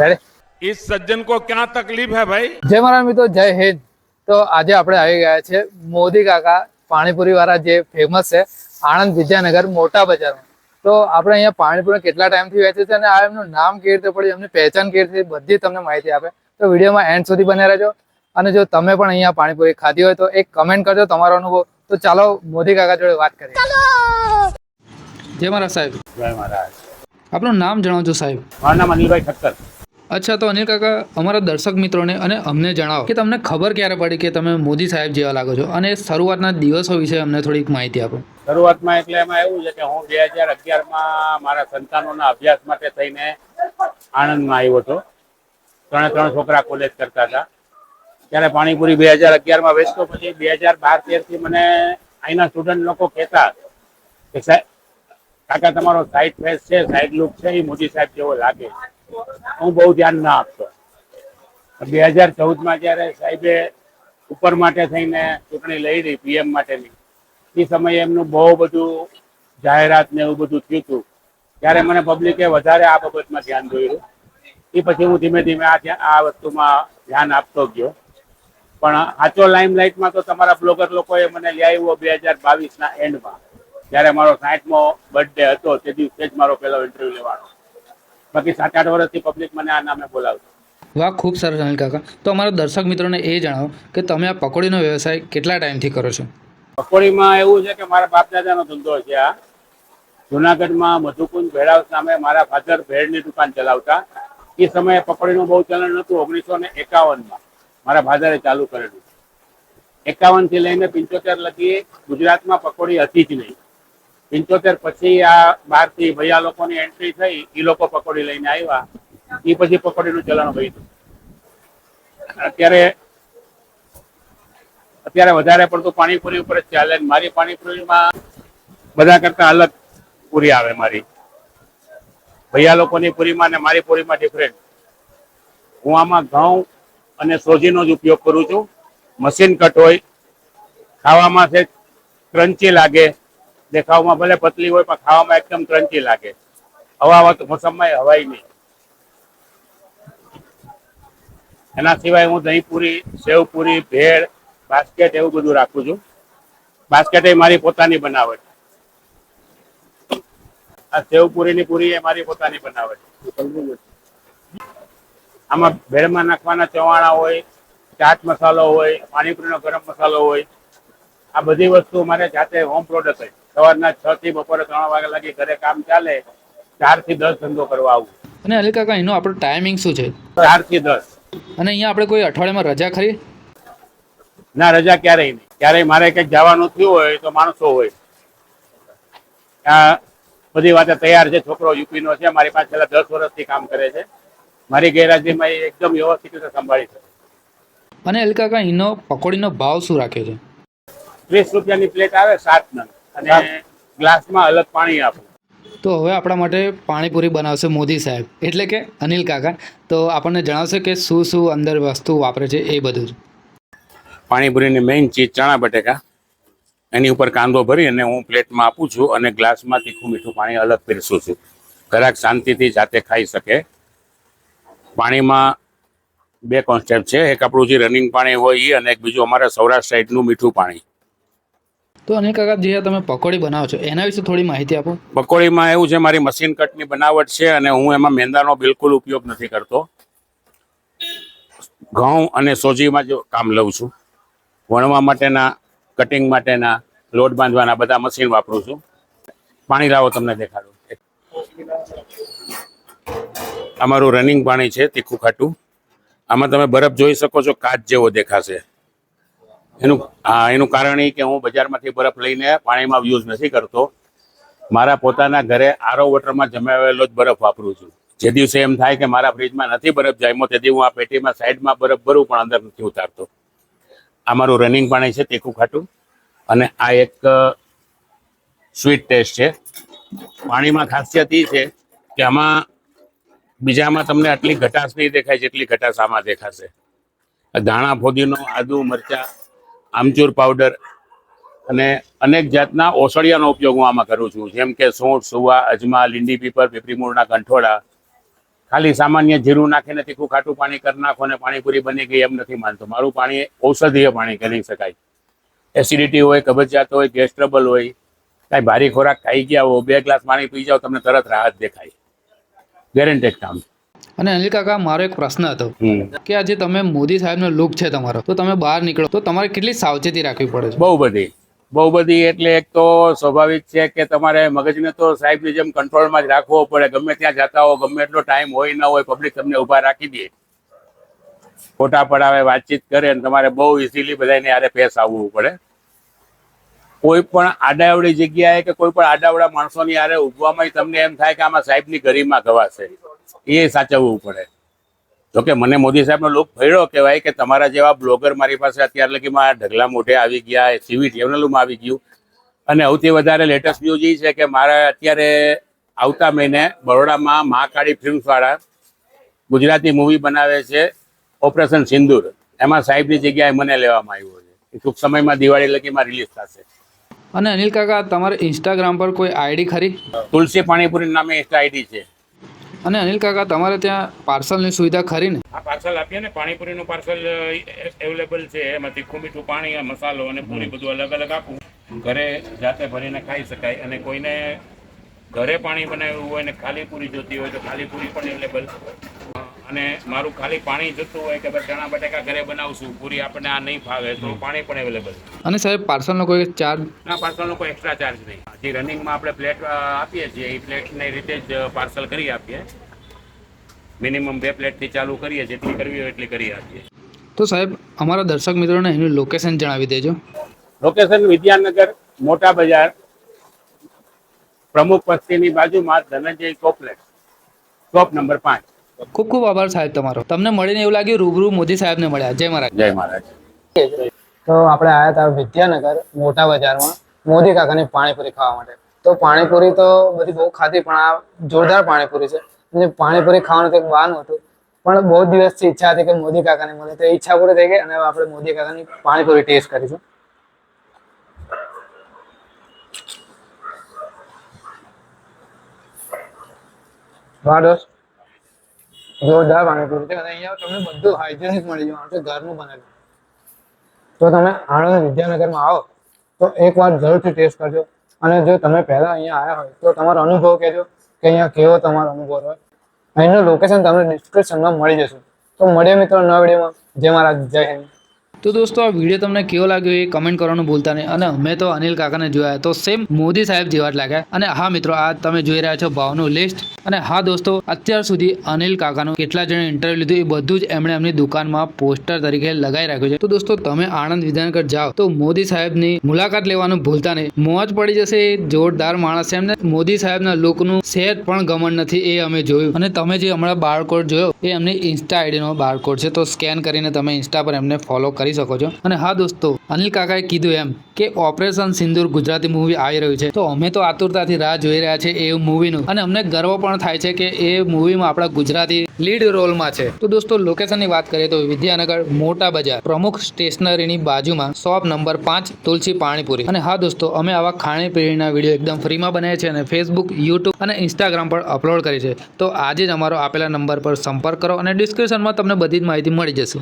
Ready સજ્જન કો ક્યાં તકલીફ હે ભાઈ જય મારા મિત્રો જય હિન્દ તો આજે આપણે આવી ગયા છે મોદી કાકા પાણીપુરી વાળા જે ફેમસ છે આણંદ વિદ્યાનગર મોટા બજારમાં. તો આપણે અહીંયા પાણીપુરી કેટલા ટાઈમથી વેચે છે અને આ એમનું નામ કેવી રીતે પડ્યું એમની પહેચાન કેવી રીતે બધી તમને માહિતી આપે. તો વિડીયોમાં એન્ડ સુધી બને રહેજો. અને જો તમે પણ અહીંયા પાણીપુરી ખાધી હોય તો એક કમેન્ટ કરજો તમારો અનુભવ. તો ચાલો મોદી કાકા જોડે વાત કરીએ. જય મારા સાહેબ. જય મહારાજ. આપનું નામ જણાવજો સાહેબ. મારું નામ અનિલભાઈ ઠક્કર. અચ્છા, તો અનિલ કાકા, અમારા દર્શક મિત્રોને અને અમને જણાવો કે તમને ખબર ક્યારે પડી કે તમે મોદી સાહેબ જેવા લાગો છો? અને શરૂઆતના દિવસો વિશે અમને થોડીક માહિતી આપો. શરૂઆતમાં એટલે એમાં એવું છે કે હું બે હજાર અગિયારમાં મારા સંતાનોના અભ્યાસ માટે થઈને આણંદમાં આવ્યો હતો. ત્રણે ત્રણ છોકરા કોલેજ કરતા હતા. ત્યારે પાણીપુરી બે હજાર અગિયારમાં વેચતો, પછી બે હજાર બાર તેરથી મને અહીંના સ્ટુડન્ટ લોકો કહેતા કે સાહેબ, કાકા, તમારો સાઈડ ફેસ છે સાઈડ લુક છે, એ મોદી સાહેબ જેવો લાગે. હું બહુ ધ્યાન ના આપતો. બે હજાર ચૌદમાં જ્યારે સાહેબે ઉપર માટે થઈને ચૂંટણી લઈ રહી પીએમ માટેની, એ સમયે એમનું બહુ બધું જાહેરાત ને એવું બધું થયું હતું. ત્યારે મને પબ્લિકે વધારે આ બાબતમાં ધ્યાન દોર્યું. એ પછી હું ધીમે ધીમે આ આ વસ્તુમાં ધ્યાન આપતો ગયો. પણ આચો લાઈમ લાઈટમાં તો તમારા બ્લોગર લોકોએ મને લઈ આવ્યો બે હજાર બાવીસના એન્ડમાં જ્યારે મારો સાઠમો બર્થડે હતો, તે દિવસે જ મારો પહેલો ઇન્ટરવ્યુ લેવાનો. બાકી સાત આઠ વર્ષથી પબ્લિક મને આ નામે બોલાવતો વાહ ખૂબ સરસ અનિલ કાકા. તો અમારા દર્શક મિત્રોને એ જણાવો કે તમે આ પકોડીનો વ્યવસાય કેટલા ટાઈમથી કરો છો? પકોડીમાં એવું છે કે મારા બાપ દાદાનો ધંધો છે આ. જુનાગઢમાં મધુકુંજ ભેળાવ સામે મારા ફાધર ભેળની દુકાન ચલાવતા. એ સમયે પકોડીનું બહુ ચલણ નહોતું ઓગણીસો ને એકાવનમાં મારા ફાધરે ચાલુ કરેલું. એકાવનથી લઈને પંચોતેર લગી ગુજરાતમાં પકોડી હતી જ નહીં. પિંચોતેર પછી આ બહારથી ભૈયા લોકોની એન્ટ્રી થઈ એ લોકો પકોડી લઈને આવ્યા. એ પછી પકોડીનું ચલણ વધ્યું અત્યારે અત્યારે વધારે પડતું પાણીપુરી ઉપર જ ચાલે મારી પાણીપુરીમાં બધા કરતા અલગ પૂરી આવે મારી. ભૈયા લોકોની પૂરીમાં ને મારી પૂરીમાં ડિફરન્ટ હું આમાં ઘઉં અને સોજીનો જ ઉપયોગ કરું છું. મશીન કટ હોય, ખાવામાં છે ક્રંચી લાગે. દેખાવમાં ભલે પતલી હોય, પણ ખાવામાં એકદમ ક્રંચી લાગે. હવા મોસમમાં હવાય નહીં. એના સિવાય હું દહીં પૂરી, સેવ પૂરી, ભેળ, બાસ્કેટ એવું બધું રાખું છું. બાસ્કેટ એ મારી પોતાની બનાવટ. આ સેવ પૂરીની પૂરી એ મારી પોતાની બનાવટ. આમાં ભેળમાં નાખવાના ચવાણા હોય, ચાટ મસાલો હોય, પાણીપુરીનો ગરમ મસાલો હોય, આ બધી વસ્તુ મારે જાતે હોમ પ્રોડક્ટ હોય સવારના છ થી બપોરે ત્રણ વાગ્યા લાગી ઘરે કામ ચાલે ચારથી દસ ધંધો કરવા આવું. અને અલી કાકા એનો આપણો ટાઈમિંગ શું છે? ચારથી દસ. અને અહીંયા આપણે કોઈ અઠવાડિયામાં રજા ખરી? ના રજા ક્યારેય નહીં. ક્યારેય મારે કંઈક જવાનું થયું હોય તો માણસો હોય. આ બધી વાતે તૈયાર છે છોકરો યુપી નો છે મારી પાસે છેલ્લા દસ વર્ષથી કામ કરે છે. મારી ગેરહાજરીમાં એ એકદમ વ્યવસ્થિત રીતે સંભાળી છે અને અનિલ કાકા એનો પકોડીનો ભાવ શું રાખ્યો છે? ત્રીસ રૂપિયાની પ્લેટ આવે સાત નંગ. અને ગ્લાસમાં અલગ પાણી આપો. તો હવે આપણા માટે પાણીપુરી બનાવશે મોદી સાહેબ. એટલે કે અનિલ કાકા. તો આપણને જણાવશે કે શું શું અંદર વસ્તુ વાપરે છે એ બધું જ. પાણીપુરીની મેઇન ચીજ ચણા બટેકા. એની ઉપર કાંદો ભરી અને હું પ્લેટમાં આપું છું અને ગ્લાસમાં તીખું મીઠું પાણી અલગ પીરસું છું. ઘરાક શાંતિથી જાતે ખાઈ શકે. પાણીમાં બે કોન્સેપ્ટ છે. એક આપણું જે રનિંગ પાણી હોય એ અને એક બીજું અમારા સૌરાષ્ટ્ર સાઈડનું મીઠું પાણી. તો અનિલ કાકા, જે તમે પકોડી બનાવો છો, એના વિશે થોડી માહિતી આપો. પકોડીમાં એવું છે, મારી મશીન કટની બનાવટ છે અને હું એમાં મેંદાનો બિલકુલ ઉપયોગ નથી કરતો. ઘઉં અને સોજીમાં જ કામ લઉં છું. વણવા માટેના કટિંગ માટેના, લોટ બાંધવાના બધા મશીન વાપરું છું. પાણી લાવો, તમને દેખાડું. અમારું રનિંગ પાણી છે, તીખું ખાટું. આમાં તમે બરફ જોઈ શકો છો, કાચ જેવો દેખાશે. એનું, હા, એનું કારણ એ કે હું બજારમાંથી બરફ લઈને પાણીમાં યુઝ નથી કરતો. મારા પોતાના ઘરે આરો વોટરમાં જમાવેલો જ બરફ વાપરું છું. જે દિવસે એમ થાય કે મારા ફ્રીજમાં નથી બરફ જામ્યો તેથી હું આ પેટીમાં સાઈડમાં બરફ ભરું પણ અંદર નથી ઉતારતો. આ મારું રનિંગ પાણી છે તીખું ખાટું. અને આ એક સ્વીટ ટેસ્ટ છે. પાણીમાં ખાસિયત એ છે કે આમાં બીજામાં તમને આટલી ઘટાશ નહીં દેખાય જેટલી ઘટાશ આમાં દેખાશે. ધાણા, ફોદીનો, આદુ, મરચા આમચૂર પાવડર અને અનેક જાતના ઓસળિયાનો ઉપયોગ હું આમાં કરું છું. જેમ કે સૂંઠ, સુવા, અજમા, લીંડી, પીપર, પીપરી મૂળના કંઠોળા ખાલી સામાન્ય જીરું નાખીને તીખું ખાટું પાણી કરી નાખો અને પાણીપુરી બની ગઈ એમ નથી માનતો. મારું પાણી ઔષધીય પાણી કરી શકાય. એસિડિટી હોય, કબજિયાત હોય ગેસ ટ્રબલ હોય, કાંઈ ભારી ખોરાક ખાઈ ગયા હો, બે ગ્લાસ પાણી પી જાઓ, તમને તરત રાહત દેખાય. ગેરંટેડ કામ. અને અનિલ કાકા મારો એક પ્રશ્ન હતો કે આજે તમે મોદી સાહેબનો લુક છે તમારો તો તમે બહાર નીકળો તો તમારે કેટલી સાવચેતી રાખવી પડે છે? બહુ બધી બહુ બધી એટલે એક તો સ્વાભાવિક છે કે તમારે મગજને તો સાહેબની જેમ કંટ્રોલમાં જ રાખવો પડે ગમે ત્યાં જતા હો ગમે એટલો ટાઈમ હોય ના હોય પબ્લિક તમને ઊભા રાખી દે. ફોટા પડાવે વાતચીત કરે અને તમારે બહુ ઇઝીલી બધાને યારે ફેસ આવવું પડે. કોઈ પણ આડાવડી જગ્યાએ કે કોઈ પણ આડાવડા માણસોની યારે ઉભવામાં તમને એમ થાય કે આમાં સાહેબની ગરિમા ગવાશે. એ સાચવવું પડે. જોકે મને મોદી સાહેબનો લોક ભર્યો કહેવાય કે તમારા જેવા બ્લોગર મારી પાસે અત્યાર લગીમાં ઢગલા મોઢે આવી ગયા સીવી ટ્રેવનલમાં આવી ગયું. અને સૌથી વધારે લેટેસ્ટ ન્યૂઝ એ છે કે મારા અત્યારે આવતા મહિને બરોડામાં મહાકાળી ફિલ્મ્સવાળા ગુજરાતી મૂવી બનાવે છે ઓપરેશન સિંદૂર. એમાં સાહેબની જગ્યાએ મને લેવામાં આવ્યો છે. ટૂંક સમયમાં દિવાળી લગીમાં રિલીઝ થશે. અને અનિલ કાકા તમારે ઇન્સ્ટાગ્રામ પર કોઈ આઈડી ખરી? તુલસી પાણીપુરી નામે ઇન્સ્ટા આઈડી છે. અને અનિલ કાકા, તમારે ત્યાં પાર્સલની સુવિધા ખરી ને? આ પાર્સલ આપીએ ને, પાણીપુરીનું પાર્સલ અવેલેબલ છે એમાં તીખું મીઠું પાણી મસાલો અને પૂરી બધું અલગ અલગ આપું. ઘરે જાતે ભરીને ખાઈ શકાય અને કોઈને ઘરે પાણી બનાવ્યું હોય ને ખાલી પૂરી જોતી હોય તો ખાલી પૂરી પણ અવેલેબલ. અને મારું ખાલી પાણી જતું હોય કે ચણા બટાકા ઘરે બનાવશું પૂરી આપણને આ નહીં ફાવે તો પાણી પણ અવેલેબલ અને સાહેબ પાર્સલનો કોઈ ચાર્જ ના પાર્સલનો કોઈ એક્સ્ટ્રા ચાર્જ નહીં. જે રનિંગમાં આપણે પ્લેટ આપીએ છીએ એ પ્લેટની રીતે જ પાર્સલ કરી આપીએ. મિનિમમ બે પ્લેટથી ચાલુ કરીએ જેટલી કરવી હોય એટલી કરી આપીએ. તો સાહેબ અમારા દર્શક મિત્રોને એનું લોકેશન જણાવી દેજો. લોકેશન વિદ્યાનગર મોટા બજાર. પ્રમુખ વસ્તીની બાજુમાં ધનંજય કોપલેટ શોપ નંબર પાંચ. ખૂબ ખૂબ આભાર સાહેબ તમારો. તમને મળીને એવું લાગ્યું રૂબરૂ મોદી સાહેબને મળ્યા. જય મહારાજ. જય મહારાજ. તો આપણે આવ્યા હતા વિદ્યાનગર મોટા બજારમાં મોદી કાકાની પાણીપુરી ખાવા માટે. તો પાણીપુરી તો બધી બહુ ખાધી પણ આ જોરદાર પાણીપુરી છે. અને પાણીપુરી ખાવાનું તો એક બહાનું હતું. પણ બહુ દિવસથી ઈચ્છા હતી કે મોદી કાકાને મળે. તો ઈચ્છા પૂરી થઈ ગઈ અને આપણે મોદી કાકાની પાણીપુરી ટેસ્ટ કરીશું. વાહ દોસ્ત. જોરદાર પાણીપુરી છે અને અહીંયા તમને બધું હાઇજેનિક મળી જવાનું છે, ઘરનું બનેલું. તો તમે આણંદ વિદ્યાનગરમાં આવો, તો એકવાર જરૂરથી ટેસ્ટ કરજો. અને જો તમે પહેલા અહીંયા આવ્યા હોય, તો તમારો અનુભવ કહેજો કે અહીંયા કેવો તમારો અનુભવ હોય. અહીંનું લોકેશન તમને ડિસ્ક્રિપ્શનમાં મળી જશે. તો મળીએ મિત્રો નવા વિડીયોમાં. જય મહારાજ, જય હિન્દ. તો દોસ્તો, આ વીડિયો તમને કેવો લાગ્યો એ કમેન્ટ કરવાનું ભૂલતા નહીં. અને અમે તો અનિલ કાકાને જોયા તો સેમ મોદી સાહેબ જેવા જ લાગ્યા અને હા મિત્રો, આ તમે જોઈ રહ્યા છો ભાવનું લિસ્ટ અને હા દોસ્તો, અત્યાર સુધી અનિલ કાકાનું કેટલા જણે ઇન્ટરવ્યુ લીધું એ બધું જ એમણે એમની દુકાનમાં પોસ્ટર તરીકે લગાવી રાખ્યું છે. તો દોસ્તો, તમે આણંદ વિધાનગર જાઓ તો મોદી સાહેબની મુલાકાત લેવાનું ભૂલતા નહીં. મોજ પડી જશે જોરદાર માણસ. છે એમને મોદી સાહેબના લુકનું સેટ પણ ગમન નથી એ અમે જોયું. અને તમે જે હમણાં બારકોડ જોયો, એ એમની ઇન્સ્ટા આઈડીનો બારકોડ છે. તો સ્કેન કરીને તમે ઇન્સ્ટા પર એમને ફોલો કરી શકો છો. અને હા દોસ્તો, અનિલ કાકાએ કીધું એમ કે ઓપરેશન સિંદૂર ગુજરાતી મૂવી આવી રહ્યું છે. તો અમે તો આતુરતાથી રાહ જોઈ રહ્યા છે એ મૂવીનું અને અમને ગર્વ પણ થાય છે કે એ મૂવીમાં આપણા ગુજરાતી લીડ રોલમાં છે. તો દોસ્તો લોકેશનની વાત કરીએ તો વિદ્યાનગર મોટા બજાર પ્રમુખ સ્ટેશનરીની બાજુમાં શોપ નંબર પાંચ, તુલસી પાણીપુરી. અને હા દોસ્તો, અમે આવા ખાણીપીણીના વીડિયો એકદમ ફ્રીમાં બનાવીએ છીએ અને ફેસબુક યુટ્યુબ અને ઇન્સ્ટાગ્રામ પર અપલોડ કરી છે તો આજે જ અમારો આપેલા નંબર પર સંપર્ક કરો અને ડિસ્ક્રિપ્શનમાં તમને બધી જ માહિતી મળી જશે.